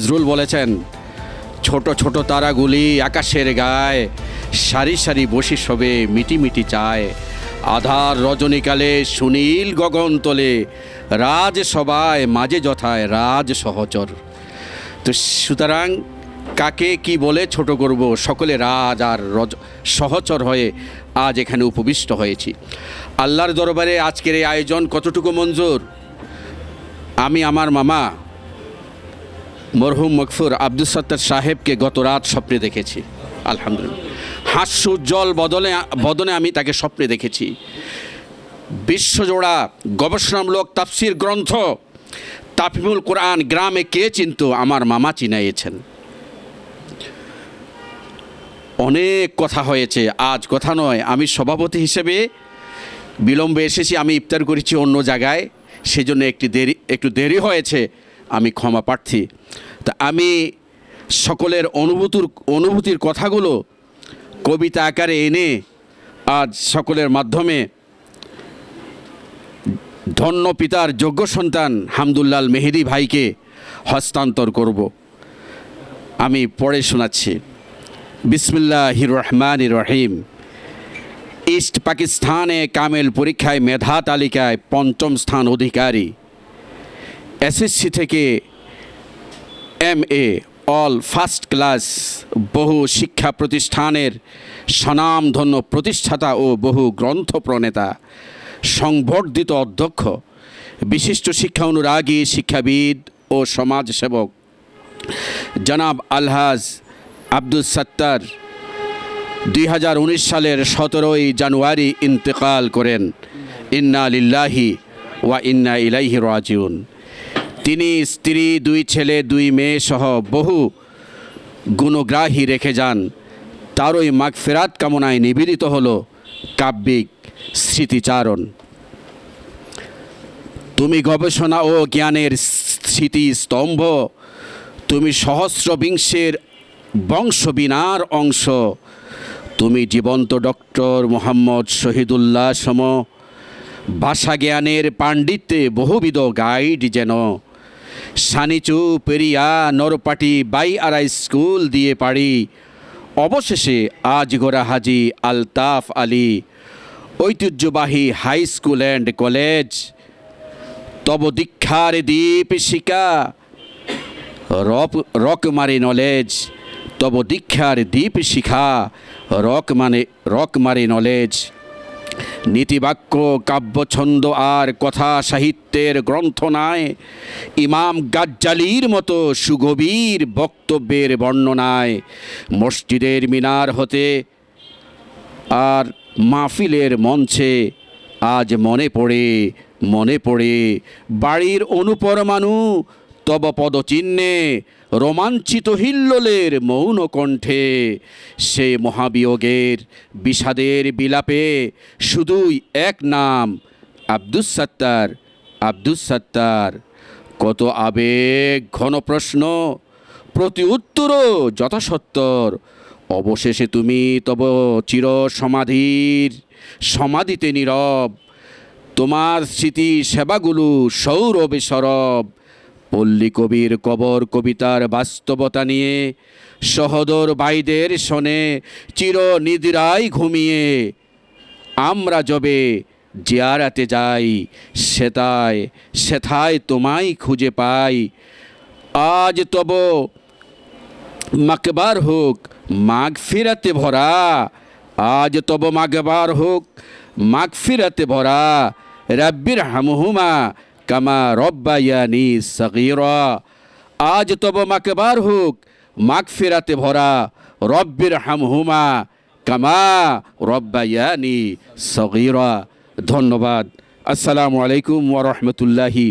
নজরুল বলেছেন, ছোট ছোট তারাগুলি আকাশের গায়ে, সারি সারি বসে সবে মিটি মিটি চায়। আধার রজনীকালে সুনীল গগন তোলে, রাজ মাঝে যথায় রাজ সহচর। তো সুতরাং কাকে কি বলে ছোট করব, সকলে রাজ আর রজ, সহচর হয়ে আজ এখানে উপবিষ্ট হয়েছি। আল্লাহর দরবারে আজকের এই আয়োজন কতটুকু মঞ্জুর? আমি, আমার মামা মরহুম মকফুর আব্দুল সত্তার সাহেবকে গত রাত স্বপ্নে দেখেছি। আলহামদুলিল্লাহ। হাস্যোজ্জ্বল বদলে, বদনে আমি তাকে স্বপ্নে দেখেছি। বিশ্বজোড়া গবেষণামূলক তাফসির গ্রন্থ তাফিমুল কোরআন গ্রামে কে চিনত? আমার মামা চিনাইয়েছেন। অনেক কথা হয়েছে। আজ কথা নয়, আমি সভাপতি হিসেবে বিলম্বে এসেছি, আমি ইফতার করেছি অন্য জায়গায়। সেজন্য একটি দেরি, একটু দেরি হয়েছে, আমি ক্ষমা প্রার্থী। তা আমি সকলের অনুভূতির অনুভূতির কথাগুলো কবিতা আকারে এনে আজ সকলের মাধ্যমে ধন্য পিতার যোগ্য সন্তান হামদুল্লাল মেহেদি ভাইকে হস্তান্তর করব। আমি পড়ে শোনাচ্ছি। বিসমিল্লাহ রহমান রহিম। ইস্ট পাকিস্তানে কামেল পরীক্ষায় মেধা তালিকায় পঞ্চম স্থান অধিকারী। এসএসসি থেকে M A all first class বহু শিক্ষা প্রতিষ্ঠানের স্বনামধন্য প্রতিষ্ঠাতা ও বহু গ্রন্থ প্রণেতা, সংবর্ধিত অধ্যক্ষ, বিশিষ্ট শিক্ষা অনুরাগী শিক্ষাবিদ ও সমাজসেবক, জনাব আলহাজ আব্দুল সত্তার দুই উনিশ সালের সতেরোই জানুয়ারি ইন্তেকাল করেন। ইন্না লিল্লাহি ওয়া ইন্না ইলাইহি রাজিউন। তিনি স্ত্রী, দুই ছেলে, দুই মেয়ে সহ বহু গুণগ্রাহী রেখে যান। তারই মাগফেরাত কামনায় নিবেদিত হলো কাব্যিক স্মৃতিচারণ। তুমি গবেষণা ও জ্ঞানের স্মৃতিস্তম্ভ, তুমি সহস্র বিংশের বংশবিনার অংশ, তুমি জীবন্ত ডক্টর মোহাম্মদ শহীদুল্লাহ সম ভাষা জ্ঞানের পাণ্ডিত্যে বহুবিধ গাইড যেন সানিচু, পেরিয়া, নরপাটি বাই আড়াই স্কুল দিয়ে পারি অবশেষে আজ গোরা হাজি আলতাফ আলী ঐতিহ্যবাহী হাই স্কুল অ্যান্ড কলেজ। তব দীক্ষার দীপ শিকা রক মারে নলেজ। তব দীক্ষার দীপ শিখা, রক মানে রক মারে নলেজ। নীতিবাক্য, কাব্যছন্দ আর কথা সাহিত্যের গ্রন্থ নয় ইমাম গাজ্জালির মতো সুগভীর বক্তব্যের বর্ণনায় মসজিদের মিনার হতে আর মাহফিলের মঞ্চে আজ মনে পড়ে মনে পড়ে বাড়ির অনুপরমাণু তব পদচিহ্নে রোমাঞ্চিত হিল্লোলের মৌন কণ্ঠে সে মহাবিয়োগের বিষাদের বিলাপে শুধুই এক নাম, আব্দুস সত্তার আব্দুস সত্তার। কত আবেগ, ঘন প্রশ্ন, প্রতি উত্তরও যথাসত্তর। অবশেষে তুমি তব চির সমাধির সমাধিতে নীরব। তোমার স্মৃতি সেবাগুলো সৌরভে সরব। পল্লী কবির কবর কবিতার বাস্তবতা নিয়ে সহদর বাইদের শোনে চির নিদ্রায় ঘুমিয়ে। আমরা যবে জিয়ারাতে যাই, সেতায়, সেথায় তোমায় খুঁজে পাই। আজ তব মাকবার হোক মাঘ ফিরাতে ভরা। আজ তব মাগবার হোক মাঘ ফিরাতে ভরা। রাব্বির হামহুমা কামা রব্বায়ানি সগীরা। আজ তব মাকবার হোক মাক ফেরাতে ভরা রব্বির হামহুমা, কামা রব্বায়ানি সগীরা। ধন্যবাদ। আসসালামু আলাইকুম ওরহমতুল্লাহি রাহমাতুল্লাহি